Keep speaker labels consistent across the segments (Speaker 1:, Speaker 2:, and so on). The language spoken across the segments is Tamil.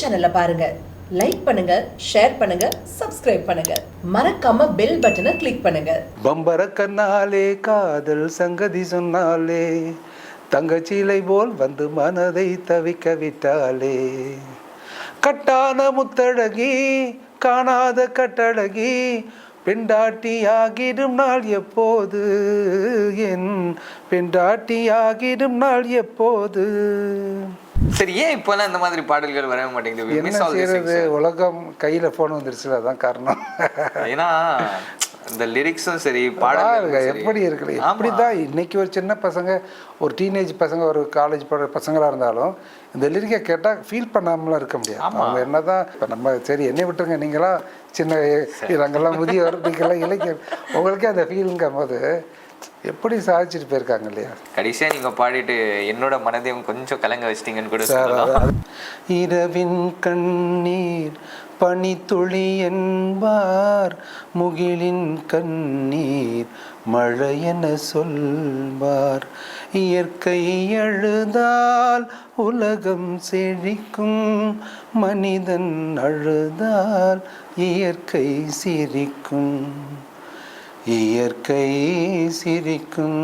Speaker 1: சேனலை பாருங்க. லைக் பண்ணுங்க ஷேர் பண்ணுங்க சப்ஸ்கிரைப் பண்ணுங்க. மறக்காம பெல் பட்டனை கிளிக் பண்ணுங்க.
Speaker 2: பம்பர கண்ணாலே காதல் சங்கதி சொன்னாலே தங்கச்சீலை போல் வந்து மனதை தவிக்க விட்டாலே. கட்டான முத்தழகி காணாத கட்டழகி பெண்டாட்டியாகிடும் நாள் எப்போது? என் பெண்டாட்டியாகிடும் நாள் எப்போது?
Speaker 3: சரி ஏன் இப்போலாம் இந்த மாதிரி பாடல்கள் வரவே மாட்டேங்குது?
Speaker 2: என்ன செய்யறது. உலகம் கையில போன் வந்துருச்சுல அதான் காரணம்.
Speaker 3: ஏன்னா இந்த லிரிக்ஸும் சரி பாடல்கள்
Speaker 2: எப்படி இருக்குது? எப்படிதான் இன்னைக்கு ஒரு சின்ன பசங்க ஒரு டீனேஜ் பசங்க ஒரு காலேஜ் போகிற பசங்களாக இருந்தாலும் இந்த லிரிக்கை கேட்டால் ஃபீல் பண்ணாமலாம் இருக்க முடியாது. அவங்க என்னதான் இப்போ நம்ம சரி என்னை விட்டுருங்க நீங்களாம் சின்ன நாங்கள்லாம் முதியவர் நீங்களாம் இளைஞர். உங்களுக்கே அந்த ஃபீலுங்கும் போது எப்படி சாதிச்சுட்டு போயிருக்காங்க இல்லையா?
Speaker 3: கடைசியா நீங்க பாடிட்டு என்னோட மனதையும் கொஞ்சம் கலங்க வச்சிட்டீங்கன்னு கூட சொல்லலாம்.
Speaker 2: இரவின் கண்ணீர் பனித்துளி என்பார். முகிலின் கண்ணீர் மழையென சொல்வார். இயற்கை அழுதால் உலகம் செழிக்கும். மனிதன் அழுதால் இயற்கை சிரிக்கும். இயற்கை சிரிக்கும்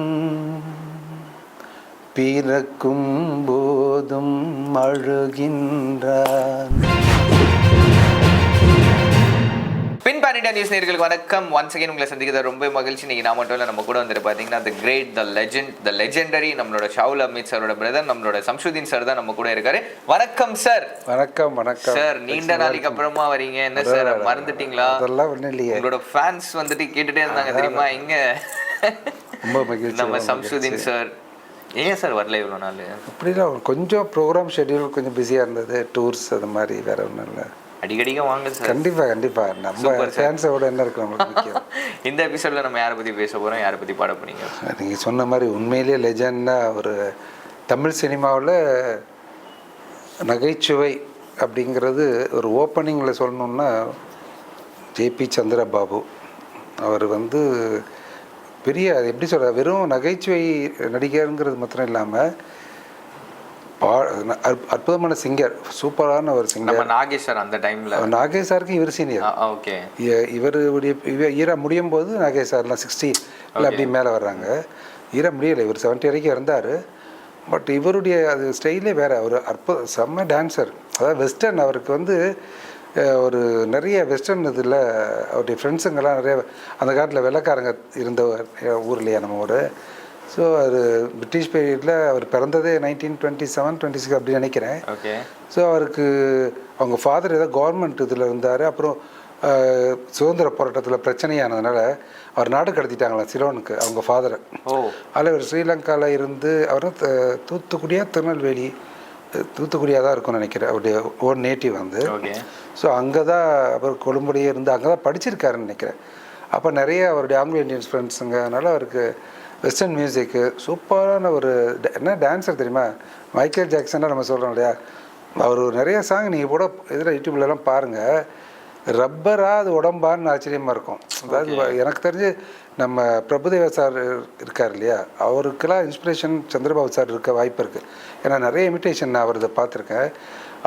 Speaker 2: பிறக்கும் போதும் அழுகின்றான்.
Speaker 3: பானிடா நியூஸ் நேர்களுக்கு வணக்கம். ஒன்ஸ் அகைன் உங்களை சந்திக்கிறது ரொம்ப மகிழ்ச்சி. இன்னைக்கு நான் மட்டும் இல்லை நம்ம கூட வந்துட்டு பார்த்தீங்கன்னா the great the legend the legendary நம்மளோட ஷவுல் அமித் சாரோட பிரதர் நம்மளோட சம்சுதீன் சார் தான் நம்ம கூட இருக்காரு. வணக்கம் சார்
Speaker 2: வணக்கம் வணக்கம்.
Speaker 3: சார் நீண்ட நாளைக்கு அப்புறமா வரீங்க. என்ன சார் மறந்துட்டீங்களா
Speaker 2: அதெல்லாம் ஒன்றும் இல்லையே
Speaker 3: உங்களோட ஃபேன்ஸ் வந்துட்டு கேட்டுட்டே இருந்தாங்க தெரியுமா எங்க நம்ம சம்சுதீன் சார் ஏன் சார் வரல இவ்வளோ நாள்
Speaker 2: அப்படிலாம் கொஞ்சம் ப்ரோக்ராம் ஷெட்யூல் கொஞ்சம் பிஸியாக இருந்தது டூர்ஸ் அது மாதிரி வேற ஒன்றும் இல்லை
Speaker 3: அடிக்கடிக்க வாங்க சார்.
Speaker 2: கண்டிப்பாக கண்டிப்பாக நம்ம. ஃபேன்ஸோட என்ன இருக்கு நம்மளுக்கு முக்கியம்?
Speaker 3: இந்த எபிசோட்ல நம்ம யாரை பத்தி பேச போறோம் யாரை பத்தி பாட போறீங்க?
Speaker 2: நீங்கள் சொன்ன மாதிரி உண்மையிலேயே லெஜண்டாக ஒரு தமிழ் சினிமாவில் நகைச்சுவை அப்படிங்கிறது ஒரு ஓப்பனிங்கில் சொல்லணுன்னா ஜேபி சந்திரபாபு. அவர் வந்து பெரிய எப்படி சொல்ற வெறும் நகைச்சுவை நடிகருங்கிறது மாத்திரம் இல்லாமல் அற்புதமான சிங்கர் சூப்பரான ஒரு சிங்கர்
Speaker 3: நம்ம நாகேஷ் சார் அந்த டைம்ல
Speaker 2: நாகேஷ் சாருக்கு இவர் சீனியர்
Speaker 3: ஓகே.
Speaker 2: இவருடைய இவ- ஈரா முடியும் போது நாகேஷ் சார்லாம் சிக்ஸ்டி இல்லை அப்படி மேலே வர்றாங்க. ஈரா முடியலை இவர் செவன்ட்டி வரைக்கும் இருந்தார் பட் இவருடைய அது ஸ்டைலே வேறு ஒரு அற்புத செம்ம டான்சர் அதாவது வெஸ்டர்ன் அவருக்கு வந்து ஒரு நிறைய வெஸ்டர்ன் இதில் அவருடைய ஃப்ரெண்ட்ஸுங்கெல்லாம் நிறைய அந்த காலத்தில் வெள்ளைக்காரங்க இருந்த ஊர்லையா நம்ம ஊர்? ஸோ அது பிரிட்டிஷ் பீரியடில் அவர் பிறந்ததே nineteen twenty seven twenty six அப்படி நினைக்கிறேன்.
Speaker 3: ஓகே
Speaker 2: ஸோ அவருக்கு அவங்க ஃபாதர் ஏதோ கவர்மெண்ட் இதில் இருந்தார். அப்புறம் சுதந்திர போராட்டத்தில் பிரச்சனையானதுனால அவர் நாடு கடத்திட்டாங்களாம் சிலோனுக்கு அவங்க ஃபாதரை அதில் இவர் ஸ்ரீலங்காவில் இருந்து அவர் த- தூத்துக்குடியா திருநெல்வேலி தூத்துக்குடியாக தான் இருக்கும்னு நினைக்கிறேன். அவருடைய ஓன் நேட்டிவ் வந்து. ஸோ அங்கே தான் அவர் கொழும்புலேயே இருந்து அங்கே தான் படிச்சிருக்காருன்னு நினைக்கிறேன். அப்போ நிறைய அவருடைய ஆங்கிலோ இந்தியன்ஸ் ஃப்ரெண்ட்ஸுங்க அதனால் அவருக்கு வெஸ்டர்ன் மியூசிக்கு சூப்பரான ஒரு என்ன டான்ஸர் தெரியுமா? மைக்கேல் ஜாக்சனாக நம்ம சொல்கிறோம் இல்லையா? அவர் நிறைய சாங் நீங்கள் கூட இதில் யூடியூப்லலாம் பாருங்கள் ரப்பரா அது உடம்பான்னு ஆச்சரியமாக இருக்கும். அதாவது எனக்கு தெரிஞ்சு நம்ம பிரபுதேவா சார் இருக்கார் இல்லையா? அவருக்கெல்லாம் இன்ஸ்பிரேஷன் சந்திரபாபு சார் இருக்க வாய்ப்பு இருக்குது ஏன்னா நிறைய இமிட்டேஷன் நான் அவரது பார்த்துருக்கேன்.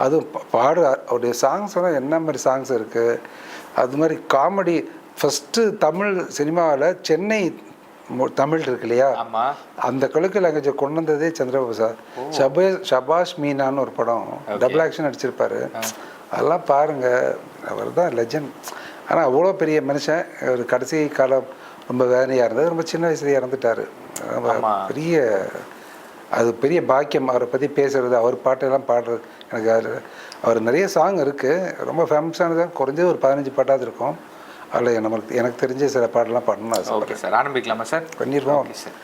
Speaker 2: அதுவும் பாடு அவருடைய சாங்ஸ் எல்லாம் என்ன மாதிரி சாங்ஸ் இருக்குது அது மாதிரி காமெடி ஃபஸ்ட்டு தமிழ் சினிமாவில் சென்னை தமிழ் இருக்கு இல்லையா? அந்த கழுக்கு லாங்குவேஜை கொண்டு வந்ததே சந்திரபாபு சார். ஷபே ஷபாஷ் மீனான்னு ஒரு படம் டபுள் ஆக்ஷன் அடிச்சிருப்பாரு அதெல்லாம் பாருங்க. அவர் தான் லெஜண்ட் ஆனால் அவ்வளோ பெரிய மனுஷன் ஒரு கடைசி காலம் ரொம்ப வேதனையாக இருந்தது. ரொம்ப சின்ன வயசுல இறந்துட்டாரு. பெரிய அது பெரிய பாக்கியம். அவரை பற்றி பேசுறது அவர் பாட்டெல்லாம் பாடுறது. எனக்கு அவர் நிறைய சாங் இருக்குது ரொம்ப ஃபேமஸானது குறைஞ்சது ஒரு பதினஞ்சு பாட்டாவது இருக்கும். அதில் நமக்கு எனக்கு தெரிஞ்ச சில பாட்டெல்லாம் பண்ணணும் ஆசை
Speaker 3: ஓகே சார் ஆரம்பிக்கலாமா சார்?
Speaker 2: பண்ணிடுவோம்
Speaker 3: okay sir.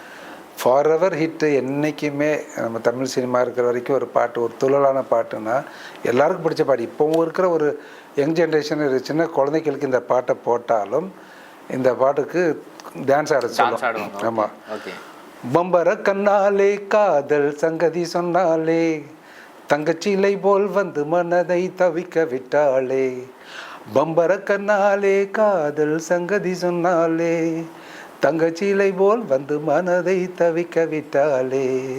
Speaker 2: For ever hit என்றைக்குமே நம்ம தமிழ் சினிமா இருக்கிற வரைக்கும் ஒரு பாட்டு ஒரு துள்ளலான பாட்டுன்னா எல்லாருக்கும் பிடிச்ச பாட்டு. இப்போவும் இருக்கிற ஒரு யங் ஜென்ரேஷன் சின்ன குழந்தைகளுக்கு இந்த பாட்டை போட்டாலும் இந்த பாட்டுக்கு டான்ஸ் ஆட சொல்லும் ஆமாம்
Speaker 3: ஓகே.
Speaker 2: பம்பர கண்ணாலே காதல் சங்கதி சொன்னாலே தங்கச்சிலை போல் வந்து மனதை தவிக்க விட்டாளே பம்பர கண்ணாலே காதல் சங்கதி சொன்னாலே தங்கச்சிலை போல் வந்து மனதை தவிக்க விட்டாலே.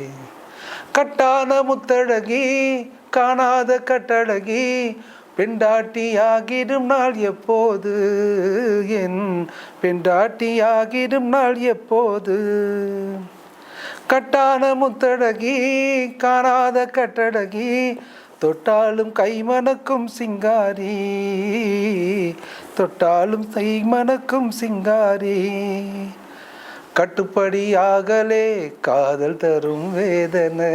Speaker 2: கட்டான முத்தழகி காணாத கட்டழகி பெண்டாட்டியாகிடும் நாள் எப்போது? என் பெண்டாட்டியாகிடும் நாள் எப்போது? கட்டான முத்தழகி காணாத கட்டழகி தொட்டாலும் கைமணக்கும் சிங்காரி தொட்டாலும் கைமணக்கும் சிங்காரி. கட்டுப்படியாகலே காதல் தரும் வேதனை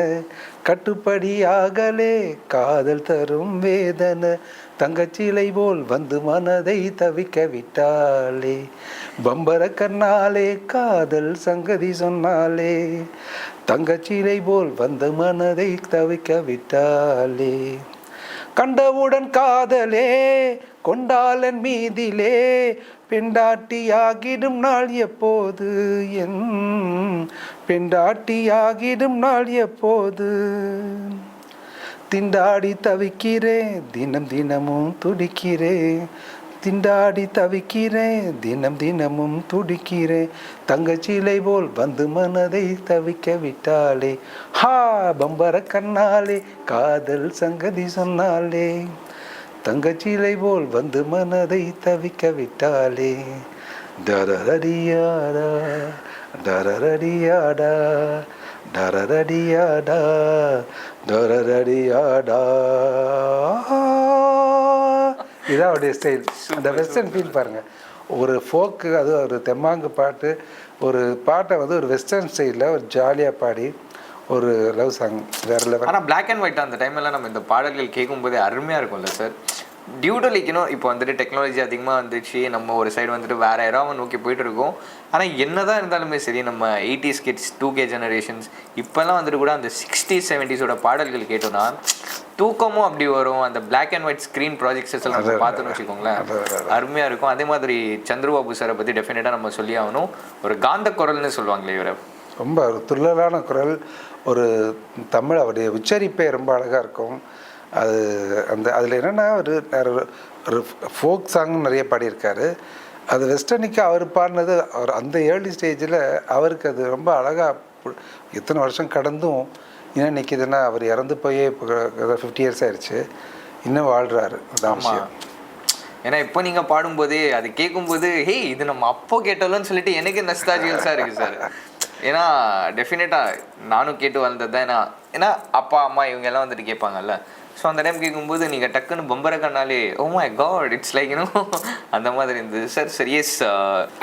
Speaker 2: கட்டுப்படியாகலே காதல் தரும் வேதனை. தங்கச்சிலை போல் வந்து மனதை தவிக்க விட்டாளே. பம்பர கண்ணாலே காதல் சங்கதி சொன்னாலே தங்கச்சிலை போல் வந்து மனதை தவிக்க விட்டாளே. கண்டவுடன் காதலே கொண்டாளன் மீதிலே. பெண்டாட்டியாகிடும் நாள் எப்போது என்? பெண்டாட்டியாகிடும் நாள் எப்போது? திண்டாடி தவிக்கிறேன் தினம் தினமும் துடிக்கிறேன் திண்டாடி தவிக்கிறேன் தினம் தினமும் துடிக்கிறேன் தங்கச்சிலை போல் வந்து மனதை தவிக்க விட்டாலே ஹா பம்பர கண்ணாலே காதல் சங்கதி சொன்னாலே தங்கச்சிலை போல் வந்து மனதை தவிக்க விட்டாலே டரரடியாடா டரரடியாடா டரரடியாடா டரரடியாடா. இதான் அவருடைய ஸ்டைல் அந்த வெஸ்டர்ன் ஃபீல் பாருங்க. ஒரு ஃபோக்கு அது ஒரு தெம்மாங்கு பாட்டு ஒரு பாட்டை வந்து ஒரு வெஸ்டர்ன் ஸ்டைலில் ஒரு ஜாலியாக பாடி ஒரு லவ் சாங் வேற லெவல்
Speaker 3: ஆனால் பிளாக் அண்ட் ஒயிட் அந்த டைம்ல நம்ம இந்த பாடல்கள் கேட்கும்போதே அருமையாக இருக்கும்ல சார் டியூ டு லைக் இன்னும் இப்போ வந்துட்டு டெக்னாலஜி அதிகமாக வந்துச்சு நம்ம ஒரு சைடு வந்துட்டு வேற யாராவது நோக்கி போயிட்டு இருக்கோம் ஆனால் என்னதான் இருந்தாலுமே சரி நம்ம eighties kids two K generations இப்போல்லாம் வந்துட்டு கூட அந்த சிக்ஸ்டீஸ் செவன்டிஸோட பாடல்கள் கேட்டோம்னா தூக்கமும் அப்படி வரும். அந்த black and white screen projects எல்லாம் நம்ம பார்த்தோன்னு வச்சுக்கோங்களேன். அருமையா இருக்கும். அதே மாதிரி சந்திரபாபு சாரை பற்றி டெஃபினட்டாக நம்ம சொல்லி ஆகணும். ஒரு காந்த குரல்னு சொல்லுவாங்களே இவரை.
Speaker 2: ரொம்ப ஒரு துள்ளலான குரல். ஒரு தமிழ் அவருடைய உச்சரிப்பே ரொம்ப அழகாக இருக்கும். அது அந்த அதில் என்னென்னா ஒரு ஒரு- ஒரு ஃபோக் சாங் நிறைய பாடியிருக்காரு. அது வெஸ்டர்னிக்கு அவர் பாடினது அவர் அந்த ஏர்லி ஸ்டேஜில் அவருக்கு அது ரொம்ப அழகாக எத்தனை வருஷம் கடந்தும் இன்னும் நிற்கிதுன்னா அவர் இறந்து போயே இப்போ ஃபிஃப்டி இயர்ஸ் ஆயிடுச்சு இன்னும் வாழ்கிறாரு விஷயம்.
Speaker 3: ஏன்னா இப்போ நீங்க பாடும்போதே அது கேட்கும்போது ஹே இது நம்ம அப்போ கேட்டோம்னு சொல்லிட்டு எனக்கு நஸ்டாஜியல்ஸாக இருக்கு சார். ஏன்னா டெஃபினட்டா நானும் கேட்டு வளர்ந்தது தான் ஏன்னா ஏன்னா அப்பா அம்மா இவங்க எல்லாம் வந்துட்டு கேட்பாங்கல்ல. ஸோ அந்த டைம் கேட்கும்போது நீங்க டக்குன்னு பம்பர கண்ணாலே ஓ my god it's like you know அந்த மாதிரி இருந்தது. சார் சரி எஸ்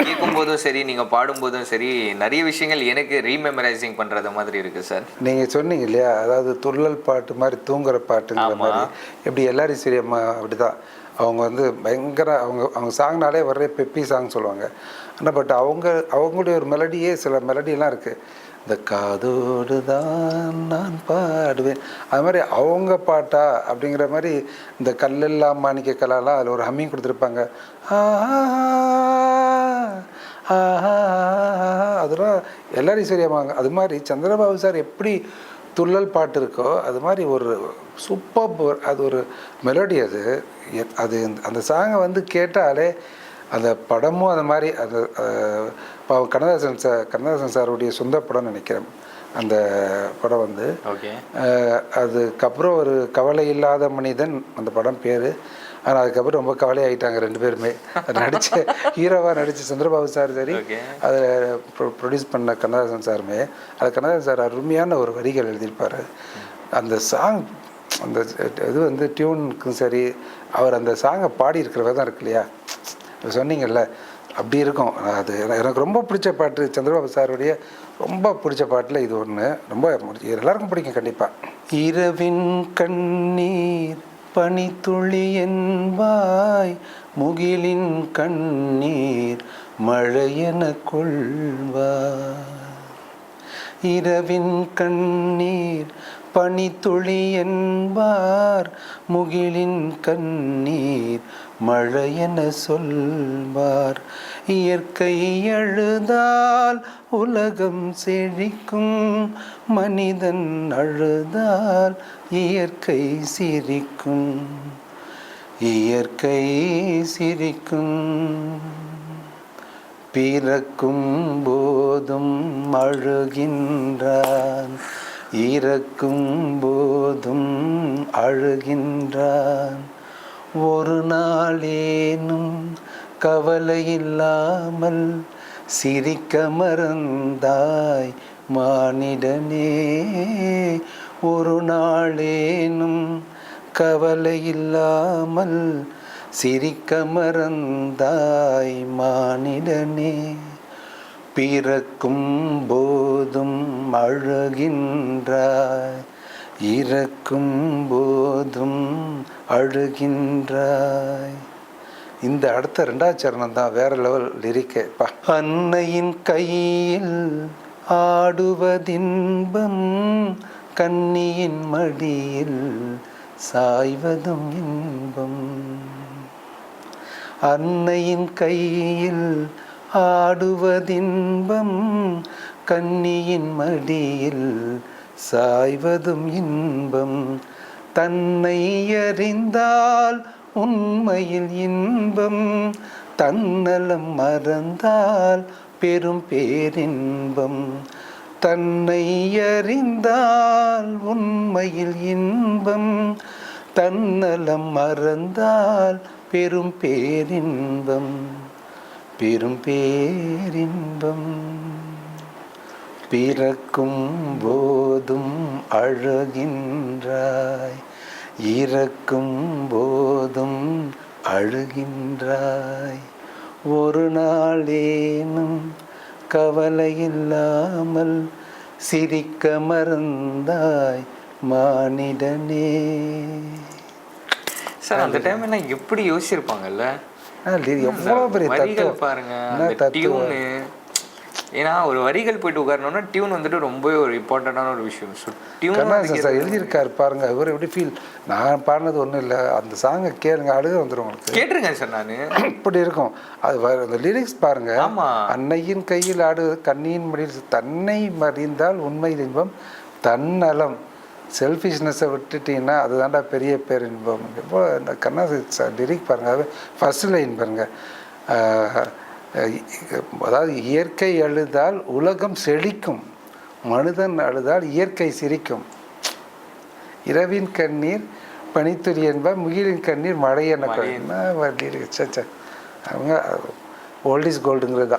Speaker 3: கேட்கும்போதும் சரி நீங்க பாடும்போதும் சரி நிறைய விஷயங்கள் எனக்கு ரீமெமரைசிங் பண்றது மாதிரி இருக்கு சார்
Speaker 2: நீங்கள் சொன்னீங்க இல்லையா? அதாவது துள்ளல் பாட்டு மாதிரி தூங்குற பாட்டுங்கிற. மாதிரி. எப்படி எல்லாரும் சரி அம்மா அப்படிதான். அவங்க வந்து பயங்கர அவங்க அவங்க சாங்னாலே வர்ற பெப்பி சாங் சொல்லுவாங்க. ஆனால் பட் அவங்க அவங்களுடைய ஒரு மெலடியே சில மெலடியெல்லாம் இருக்குது இந்த காதோடு தான் நான் பாடுவேன். அது மாதிரி அவங்க பாட்டா அப்படிங்கிற மாதிரி இந்த கல்லெல்லாம் மாணிக்க கலாலாம் அதில் ஒரு ஹம்மிங் கொடுத்துருப்பாங்க. அதெல்லாம் எல்லாரையும் சரியாமாங்க அது மாதிரி சந்திரபாபு சார் எப்படி துள்ளல் பாட்டு இருக்கோ அது மாதிரி ஒரு சூப்பர் அது ஒரு மெலோடி அது. அது இந்த- அந்த சாங்கை வந்து கேட்டாலே அந்த படமும் அது மாதிரி அது பாவம் கண்ணதாசன் சார் கண்ணதாசன் சாருடைய சொந்த படம்னு நினைக்கிறேன். அந்த படம் வந்து. அதுக்கப்புறம் ஒரு கவலை இல்லாத மனிதன் அந்த படம் பேர். ஆனால் அதுக்கப்புறம் ரொம்ப கவலை ஆயிட்டாங்க ரெண்டு பேருமே. நடிச்ச ஹீரோவாக நடிச்ச சந்திரபாபு சார் சரி. அதை ப்ரொடியூஸ் பண்ண கண்ணதாசன் சாருமே. அது கண்ணதாசன் சார் அருமையான ஒரு வரிகள் எழுதியிருப்பார். அந்த சாங் அந்த இது வந்து டியூனுக்கும் சரி அவர் அந்த சாங்கை பாடி இருக்கிற தான் இருக்கு இல்லையா? இப்ப சொன்னீங்கல்ல அப்படி இருக்கும். அது எனக்கு ரொம்ப பிடிச்ச பாட்டு சந்திரபாபு சாருடைய ரொம்ப பிடிச்ச பாட்டில் இது ஒன்று ரொம்ப எல்லாருக்கும் பிடிக்கும் கண்டிப்பாக இரவின் கண்ணீர் பனித்துளி என்பாய் முகிலின் கண்ணீர் மழையென கொள்வாய். இரவின் கண்ணீர் பனித்துளி என்பார் முகிலின் கண்ணீர் மழையென சொல்வார். இயற்கை அழுதால் உலகம் செழிக்கும் மனிதன் அழுதால் இயற்கை சிரிக்கும். இயற்கை சிரிக்கும். பிறக்கும் போதும் அழுகின்றான். இறக்கும் போதும் அழுகின்றான். ஒரு நாளேனும் கவலை இல்லாமல் சிரிக்க மறந்தாய் மானிடனே. ஒரு நாளேனும் கவலை இல்லாமல் சிரிக்க மறந்தாய் மானிடனே. பிறக்கும் போதும் அழுகின்றாய். இறக்கும் போதும் அழுகின்றாய். இந்த அடுத்த ரெண்டாவது சரணம் தான் வேற லெவல் லிரிக்கேப்பா அன்னையின் கையில் ஆடுவதின்பம் கன்னியின் மடியில் சாய்வதும் இன்பம். அன்னையின் கையில் ஆடுவதின்பம் கன்னியின் மடியில் சாய்வதும் இன்பம். தன்னை அறிந்தால் உண்மையில் இன்பம். தன்னலம் மறந்தால் பெரும் பேரின்பம். தன்னை அறிந்தால் உண்மையில் இன்பம். தன்னலம் மறந்தால் பெரும் பேரின்பம். பெரும் பேரின்பம் பிறக்கும் போதும் அழுகின்றாய். இறக்கும் போதும் அழுகின்றாய். ஒரு நாளேனும் கவலை இல்லாமல் சிரிக்க மறந்தாய் மானிடனே.
Speaker 3: சார் அந்த டைம் எல்லாம் எப்படி யோசிச்சிருப்பாங்கல்ல?
Speaker 2: லி- எவ்வளோ பெரிய
Speaker 3: வரிகள் பாருங்க. டியூனு ஏன்னா ஒரு வரிகள் போயிட்டு உட்காரணும்னா டியூன் வந்துட்டு ரொம்பவே ஒரு இம்பார்ட்டண்டான ஒரு விஷயம். ஸோ டியூன்
Speaker 2: சார் எழுதியிருக்காரு பாருங்க. இவர் எப்படி ஃபீல் நான் பாடினது ஒன்றும் இல்லை. அந்த சாங்கை கேளுங்க அழுக வந்துடும் உங்களுக்கு.
Speaker 3: கேட்டிருக்கேன் சார் நான்.
Speaker 2: இப்படி இருக்கும். அது அந்த லிரிக்ஸ் பாருங்க. அன்னையின் கையில் ஆடுவது கண்ணியின் மடியில் தன்னை மறிந்தால் உண்மை இன்பம் தன்னலம். செல்ஃபிஷ்னஸை விட்டுட்டீங்கன்னா அதுதான்டா பெரிய பேரின்பம் எவ்வளோ இந்த சார் லிரிக் பாருங்க. அது ஃபர்ஸ்ட் லைன் பாருங்க. ஆஹ், அதாவது இயற்கை அழுதால் உலகம் செழிக்கும். மனிதன் அழுதால் இயற்கை சிரிக்கும். இரவின் கண்ணீர் பனித்துளி என்ப முகிலின் கண்ணீர் மழை என என்ன வண்டி இருக்கு சே, சே. அவங்க ஓல்ட் இஸ் கோல்டுங்கிறது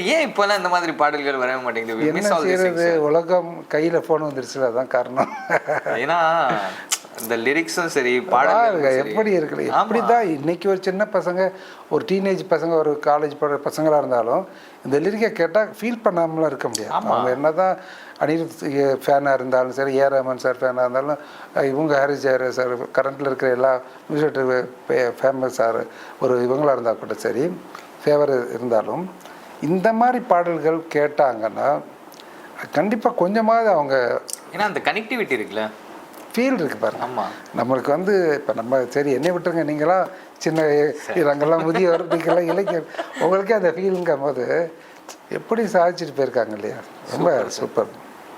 Speaker 3: சரி ஏன் இப்போல்லாம் இந்த மாதிரி பாடல்கள் வரவே மாட்டேங்குது?
Speaker 2: என்ன செய்யறது. உலகம் கையில் ஃபோன் வந்துருச்சுல அதான் காரணம்.
Speaker 3: ஏன்னா இந்த லிரிக்ஸும் சரி பாடல்கள்
Speaker 2: எப்படி இருக்குல்ல எப்படி தான் இன்னைக்கு ஒரு சின்ன பசங்க ஒரு டீனேஜ் பசங்க ஒரு காலேஜ் போகிற பசங்களாக இருந்தாலும் இந்த லிரிக்கை கேட்டால் ஃபீல் பண்ணாமலாம் இருக்க முடியாது. அவங்க என்ன தான் அனிருத் ஃபேனாக இருந்தாலும் சரி ஏ ரஹ்மான் சார் ஃபேனாக இருந்தாலும் இவங்க ஹாரிஸ் ஜெயர் சார் கரண்ட்டில் இருக்கிற எல்லா மியூசிக் ஃபேமஸ் சார் ஒரு இவங்களாக இருந்தால் கூட சரி ஃபேவர் இருந்தாலும் இந்த மாதிரி பாடல்கள் கேட்டாங்கன்னா கண்டிப்பாக கொஞ்சமாவது அவங்க
Speaker 3: ஏன்னா அந்த கனெக்டிவிட்டி இருக்குல்ல?
Speaker 2: ஃபீல் இருக்கு பாருங்க.
Speaker 3: ஆமா.
Speaker 2: நம்மளுக்கு வந்து இப்போ நம்ம சரி என்னை விட்டுருங்க நீங்களாம் சின்ன நாங்கள்லாம் முதியவர் நீங்களாம் இளைஞர். உங்களுக்கே அந்த ஃபீலுங்கும் போது எப்படி சாதிச்சுட்டு போயிருக்காங்க இல்லையா? ரொம்ப சூப்பர்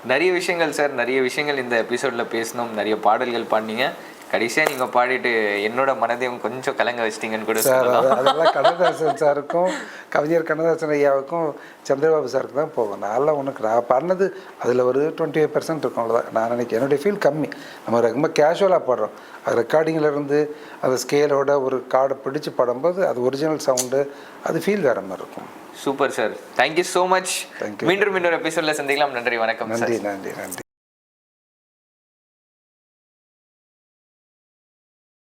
Speaker 3: நிறைய விஷயங்கள் சார் நிறைய விஷயங்கள் இந்த எபிசோட்ல பேசணும். நிறைய பாடல்கள் பாடினீங்க. கடைசியா நீங்க பாடிட்டு என்னோட மனதையும் கொஞ்சம் கலங்க வச்சிட்டீங்கன்னு கூட
Speaker 2: சார் அதெல்லாம் கண்ணதாசன் சாருக்கும் கவிஞர் கண்ணதாசன் ஐயாவுக்கும் சந்திரபாபு சாருக்கு தான் போகும். நான்லாம் உனக்கு நான் பண்ணது அதில் ஒரு டுவெண்ட்டி ஃபைவ் பர்சன்ட் இருக்கும் அவ்வளோதான் நான் நினைக்கிறேன். என்னுடைய ஃபீல் கம்மி. நம்ம ரொம்ப கேஷுவலாக பாடுறோம். அது ரெக்கார்டிங்கில் இருந்து அந்த ஸ்கேலோட ஒரு கார்டை பிடிச்சு பாடும்போது அது ஒரிஜினல் சவுண்டு அது ஃபீல் வேறு மாதிரி இருக்கும்.
Speaker 3: Super sir thank you so much. மீண்டும் இன்னொரு எபிசோட்ல சந்திக்கலாம். நன்றி வணக்கம்
Speaker 2: நன்றி நன்றி நன்றி.